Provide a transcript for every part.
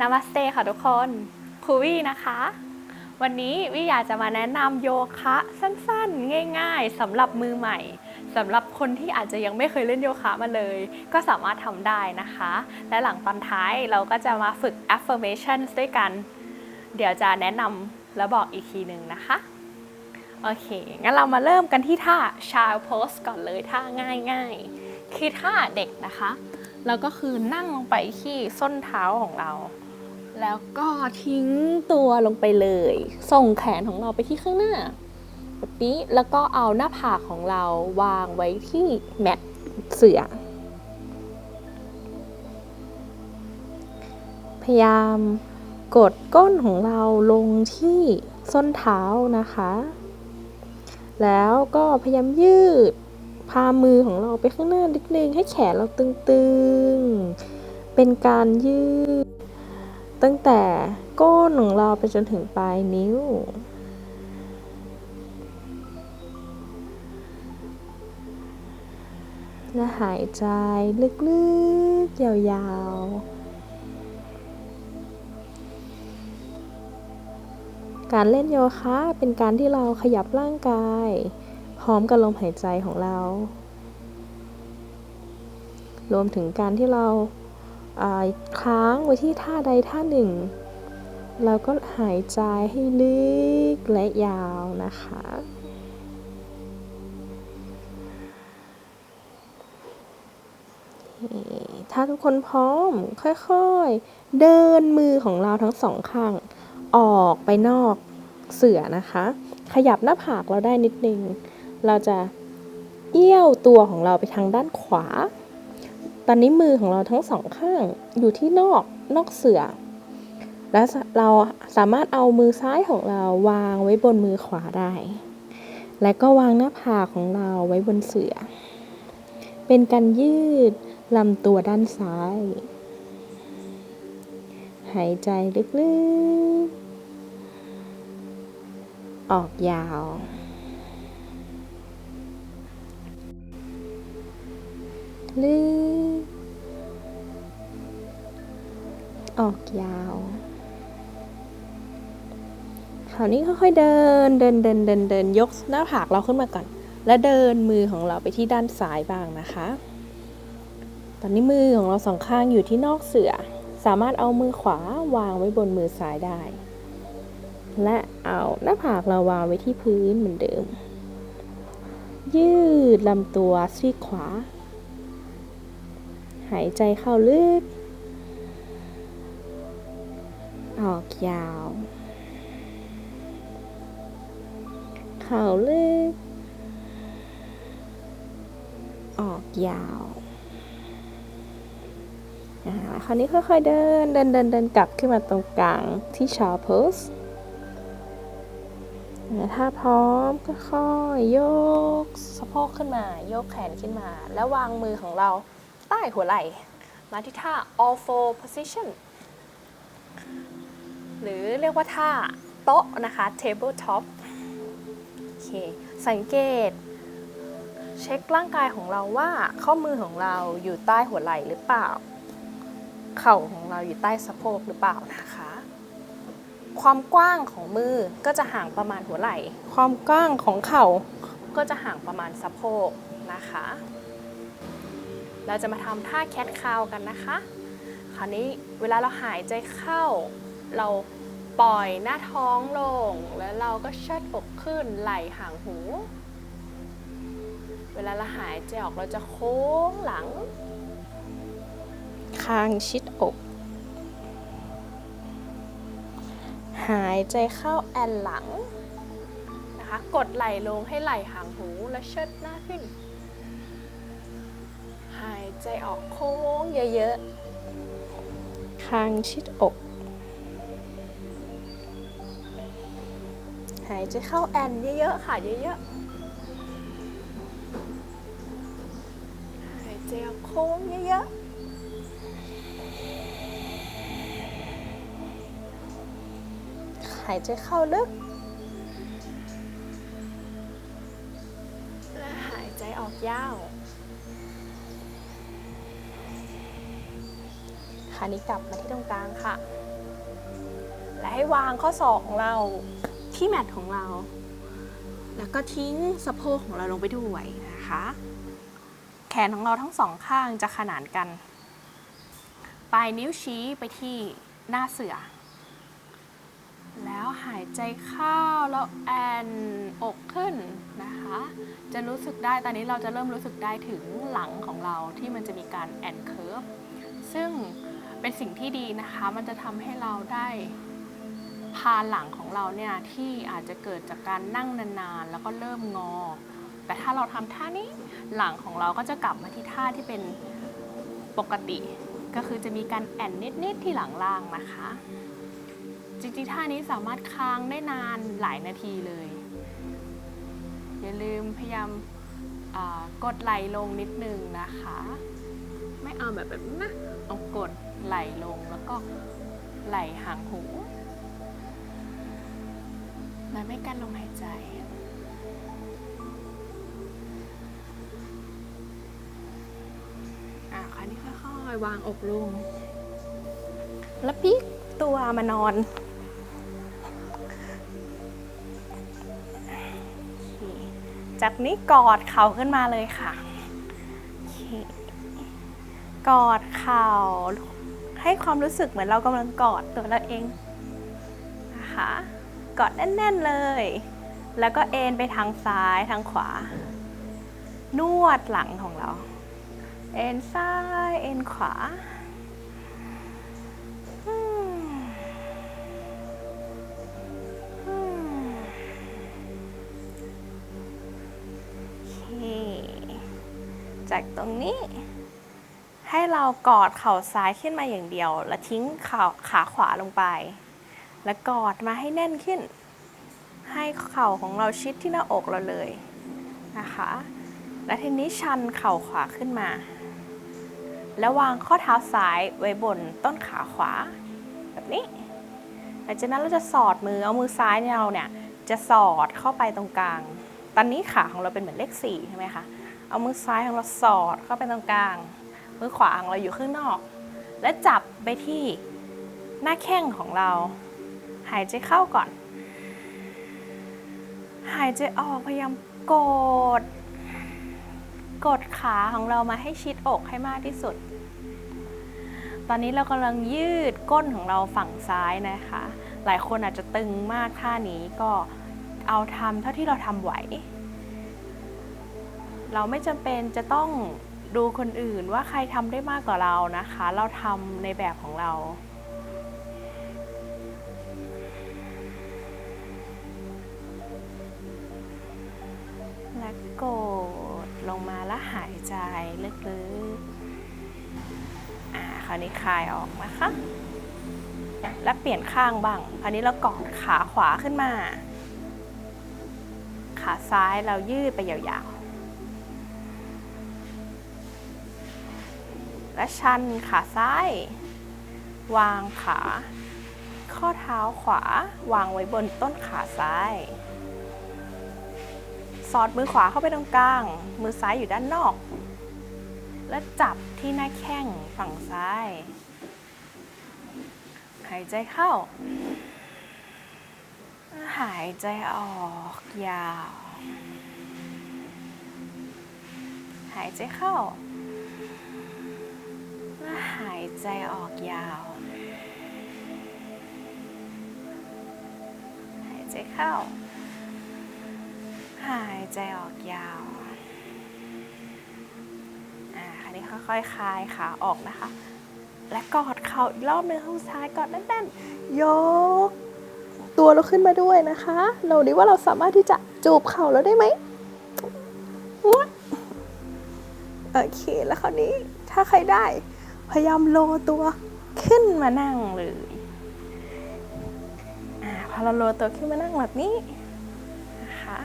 นามัสเตค่ะทุกคนครูวี่นะคะ วันนี้วิอยากจะมาแนะนำโยคะสั้นๆ ง่ายๆสำหรับมือใหม่สำหรับคนที่อาจจะยังไม่เคยเล่นโยคะมาเลย ก็สามารถทำได้นะคะ และหลังตอนท้ายเราก็จะมาฝึก affirmation ด้วยกัน เดี๋ยวจะแนะนำแล้วบอกอีกทีหนึ่งนะคะ โอเค งั้นเรามาเริ่มกันที่ท่า child pose ก่อนเลยท่าง่ายๆ คือท่าเด็กนะคะ แล้วก็คือนั่งลงไปที่ส้นเท้าของเรา แล้วก็ทิ้งตัวลงไปเลย ส่งแขนของเราไปที่ข้างหน้าแบบนี้แล้วก็เอาหน้าผากของเราวางไว้ที่แมทเสือ พยายามกดก้นของเราลงที่ส้นเท้านะคะ แล้วก็พยายามยืด พามือของเราไปข้างหน้านิดนึงให้แขนเราตึงๆ เป็นการยืด ตั้งแต่ก้นของเราไปจนถึงปลายนิ้ว และหายใจลึกๆ ยาวๆ การเล่นโยคะเป็นการที่เราขยับร่างกาย พร้อมกับลมหายใจของเรา รวมถึงการที่เรา ค้างไว้ที่ท่าใดท่าหนึ่งเราก็หายใจให้ลึกและยาวนะคะ ถ้าทุกคนพร้อมค่อยๆ เดินมือของเราทั้งสองข้าง ออกไปนอกเสือนะคะ ขยับหน้าผากเราได้นิดนึง เราจะเอี้ยวตัวของเราไปทางด้านขวา ตอนนี้มือของเราทั้งสองข้างอยู่ที่นอกนอกเสือ และเราสามารถเอามือซ้ายของเราวางไว้บนมือขวาได้ และก็วางหน้าผากของเราไว้บนเสือ เป็นการยืดลำตัวด้านซ้าย หายใจลึกๆ ออกยาว ลึกออกยาวคราวนี้ค่อยๆเดินเดินเดินเดินเดินยกหน้าผากเราขึ้นมาก่อน และเดินมือของเราไปที่ด้านซ้ายบ้างนะคะ ตอนนี้มือของเราสองข้างอยู่ที่นอกเสือ สามารถเอามือขวาวางไว้บนมือซ้ายได้ และเอาหน้าผากเราวางไว้ที่พื้นเหมือนเดิม ยืดลำตัวซีกขวา หายใจเข้าลึก ออกยาว เข่าลึก ออกยาวคราวนี้ค่อยๆเดิน เดินเดินเดินกลับขึ้นมาตรงกลางที่ชาโพสถ้าพร้อมก็ค่อยยกสะโพกขึ้นมายกแขนขึ้นมา แล้ววางมือของเรา ใต้หัวไหล่ มาที่ท่า all four position หรือเรียกว่าท่าโต๊ะนะคะ table top โอเค สังเกต เช็คร่างกายของเราว่าข้อมือของเราอยู่ใต้หัวไหล่หรือเปล่า เข่าของเราอยู่ใต้สะโพกหรือเปล่านะคะ ความกว้างของมือก็จะห่างประมาณหัวไหล่ ความกว้างของเข่าก็จะห่างประมาณสะโพกนะคะ เราจะมาทำท่าแคทคาวกันนะคะ คราวนี้เวลาเราหายใจเข้า เราปล่อยหน้าท้องลง แล้วเราก็เชิดอกขึ้นไหล่ห่างหู เวลาเราหายใจออกเราจะโค้งหลัง คางชิดอก หายใจเข้าแอนหลังนะคะ กดไหล่ลงให้ไหล่ห่างหูแล้วเชิดหน้าขึ้นหาย ใจออกโค้งเยอะๆ คางชิดอก หายใจเข้าแอนเยอะๆ ค่ะ เยอะๆ หายใจออกโค้งเยอะๆหายใจเข้าลึก และหายใจออกยาว คราวนี้กลับมาที่ตรงกลางค่ะให้วางข้อศอกของเราที่แมทของเรา แล้วก็ทิ้งสะโพกของเราลงไปด้วยนะคะ แขนของเราทั้งสองข้างจะขนานกัน ปลายนิ้วชี้ไปที่หน้าเสือ แล้วหายใจเข้าแล้วแอนอกขึ้นนะคะ จะรู้สึกได้ตอนนี้เราจะเริ่มรู้สึกได้ถึงหลังของเราที่มันจะมีการแอนเคิร์ฟซึ่ง เป็นสิ่งที่ดีนะคะ มันจะทำให้เราได้พาหลังของเราเนี่ยที่อาจจะเกิดจากการนั่งนานๆ แล้วก็เริ่มงอ แต่ถ้าเราทำท่านี้หลังของเราก็จะกลับมาที่ท่าที่เป็นปกติ ก็คือจะมีการแอนนิดๆที่หลังล่างนะคะ จริงๆท่านี้สามารถค้างได้นานหลายนาทีเลย อย่าลืมพยายามกดไหลลงนิดนึงนะคะ ไม่เอาแบบแบบนั้นนะเอากดไหลลงแล้วก็ไหลห่างหูและไม่กั้นลมหายใจ อะคราวนี้ค่อยๆ วางอกลง แล้วพลิกตัวมานอนจากนี้กอดเข่าขึ้นมาเลยค่ะโอเค กอดเข่า ให้ความรู้สึกเหมือนเรากำลังกอดตัวเราเองนะคะกอดแน่นๆเลย แล้วก็เอนไปทางซ้ายทางขวา นวดหลังของเรา เอนซ้ายเอนขวาโอเคจากตรงนี้ ให้เรากอดเข่าซ้ายขึ้นมาอย่างเดียว แล้วทิ้งขาขาขวาลงไป แล้วกอดมาให้แน่นขึ้น ให้เข่าของเราชิดที่หน้าอกเราเลยนะคะ และทีนี้ชันเข่าขวาขึ้นมา แล้ววางข้อเท้าซ้ายไว้บนต้นขาขวา แบบนี้หลังจากนั้นเราจะสอดมือเอามือซ้ายเนี่ยเราเนี่ยจะสอดเข้าไปตรงกลาง ตอนนี้ขาของเราเป็นเหมือนเลขสี่ใช่ไหมคะ เอามือซ้ายของเราสอดเข้าไปตรงกลาง มือขวาของเราอยู่ข้างนอก และจับไปที่หน้าแข้งของเรา หายใจเข้าก่อน หายใจออกพยายามกด กดขาของเรามาให้ชิดอกให้มากที่สุด ตอนนี้เรากำลังยืดก้นของเราฝั่งซ้ายนะคะ หลายคนอาจจะตึงมากท่านี้ก็เอาทำเท่าที่เราทำไหว เราไม่จำเป็นจะต้อง ดูคนอื่นว่าใครทำได้มากกว่าเรานะคะ เราทำในแบบของเรา และกดลงมาแล้วหายใจลึกๆ อ่า คราวนี้คลายออกนะคะ และเปลี่ยนข้างบ้าง คราวนี้เรากอดขาขวาขึ้นมา ขาซ้ายเรายืดไปยาว และชันขาซ้าย วางขา ข้อเท้าขวา วางไว้บนต้นขาซ้าย สอดมือขวาเข้าไปตรงกลาง มือซ้ายอยู่ด้านนอก และจับที่หน้าแข้งฝั่งซ้าย หายใจเข้า หายใจออกยาว หายใจเข้าายใจออกยาว หายใจเข้า หายใจออกยาวอ่าคราวนี้ค่อยๆคลายขาออกนะคะ และกอดเข่าอีกรอบหนึ่งข้างซ้ายกอดแน่นๆยก ตัวเราขึ้นมาด้วยนะคะ เราดีว่าเราสามารถที่จะจูบเข่าเราได้ไหมโอเค แล้วคราวนี้ถ้าใครได้ พยายามโลตัวขึ้นมานั่งเลยอ่าพอเราโลตัวขึ้นมานั่งแบบนี้นะคะ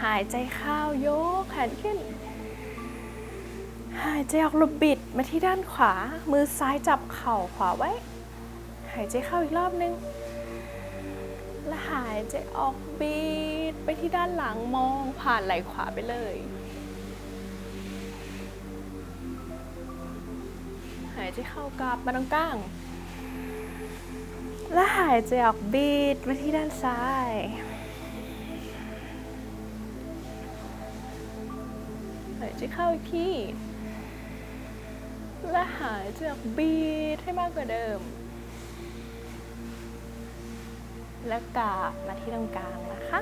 หายใจเข้ายกแขนขึ้น หายใจออกลมบิดมาที่ด้านขวา มือซ้ายจับเข่าขวาไว้ หายใจเข้าอีกรอบนึง และหายใจออกบิดไปที่ด้านหลังมองผ่านไหล่ขวาไปเลยายใจเข้ากลับมาตรงกลาง และหายใจออกบีดมาที่ด้านซ้าย หายใจเข้าอีกทีและหายใจออกบีดให้มากกว่าเดิม แล้วกลับมาที่ตรงกลางนะคะ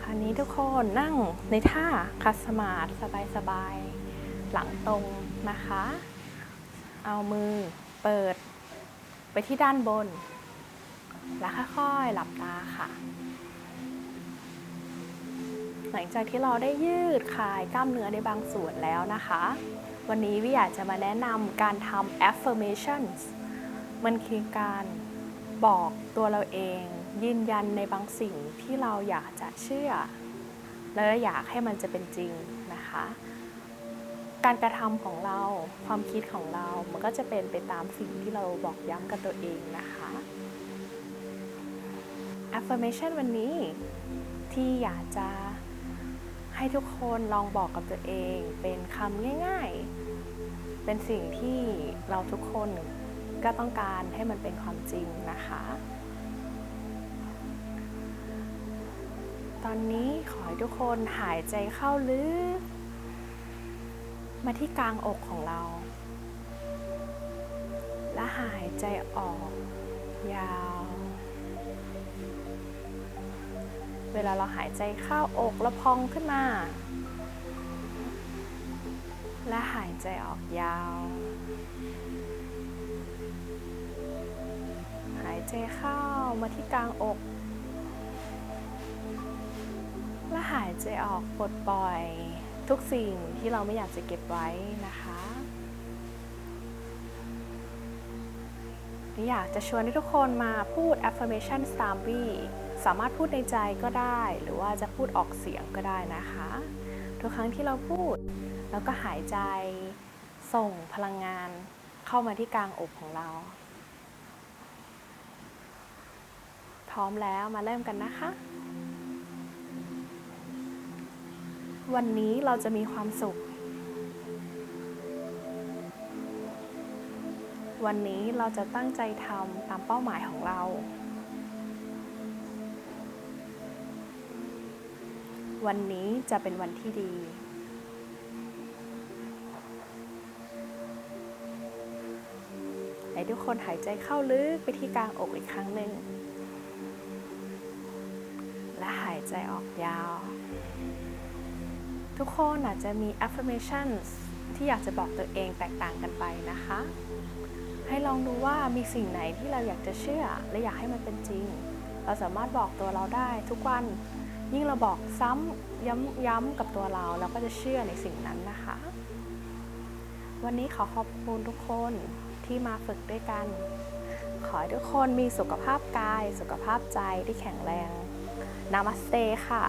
คราวนี้ทุกคนนั่งในท่าคัสมาร์ทสบายๆ หลังตรง นะคะ เอามือเปิดไปที่ด้านบน แล้วค่อยๆหลับตาค่ะ หลังจากที่เราได้ยืดคลายกล้ามเนื้อในบางส่วนแล้วนะคะ วันนี้วิอยากจะมาแนะนำการทำ affirmations มันคือการบอกตัวเราเองยืนยันในบางสิ่งที่เราอยากจะเชื่อ และอยากให้มันจะเป็นจริงนะคะ การกระทำของเราความคิดของเรา มันก็จะเป็นไปตามสิ่งที่เราบอกย้ำกับตัวเองนะคะ affirmation วันนี้ที่อยากจะให้ทุกคนลองบอกกับตัวเอง เป็นคำง่าย ๆ เป็นสิ่งที่เราทุกคนก็ต้องการให้มันเป็นความจริงนะคะ ตอนนี้ขอให้ทุกคนหายใจเข้าลึก มาที่กลางอกของเรา และหายใจออก ยาว เวลาเราหายใจเข้าอกแล้วพองขึ้นมา และหายใจออกยาว หายใจเข้ามาที่กลางอก และหายใจออกปลดปล่อย ทุกสิ่งที่เราไม่อยากจะเก็บไว้นะคะอยากจะชวนให้ทุกคนมาพูด affirmation ตามวี่สามารถพูดในใจก็ได้ หรือว่าจะพูดออกเสียงก็ได้นะคะ ทุกครั้งที่เราพูด แล้วก็หายใจส่งพลังงานเข้ามาที่กลางอกของเรา พร้อมแล้วมาเริ่มกันนะคะ วันนี้เราจะมีความสุข วันนี้เราจะตั้งใจทำตามเป้าหมายของเรา วันนี้จะเป็นวันที่ดี ให้ทุกคนหายใจเข้าลึกไปที่กลางอกอีกครั้งหนึ่งและหายใจออกยาว ทุกคนอาจจะมี affirmations ที่อยากจะบอกตัวเองแตกต่างกันไปนะคะ ให้ลองดูว่ามีสิ่งไหนที่เราอยากจะเชื่อ และอยากให้มันเป็นจริง เราสามารถบอกตัวเราได้ทุกวัน ยิ่งเราบอกซ้ำย้ำย้ำกับตัวเรา เราก็จะเชื่อในสิ่งนั้นนะคะ วันนี้ขอขอบคุณทุกคนที่มาฝึกด้วยกัน ขอให้ทุกคนมีสุขภาพกาย สุขภาพใจที่แข็งแรง นามัสเตค่ะ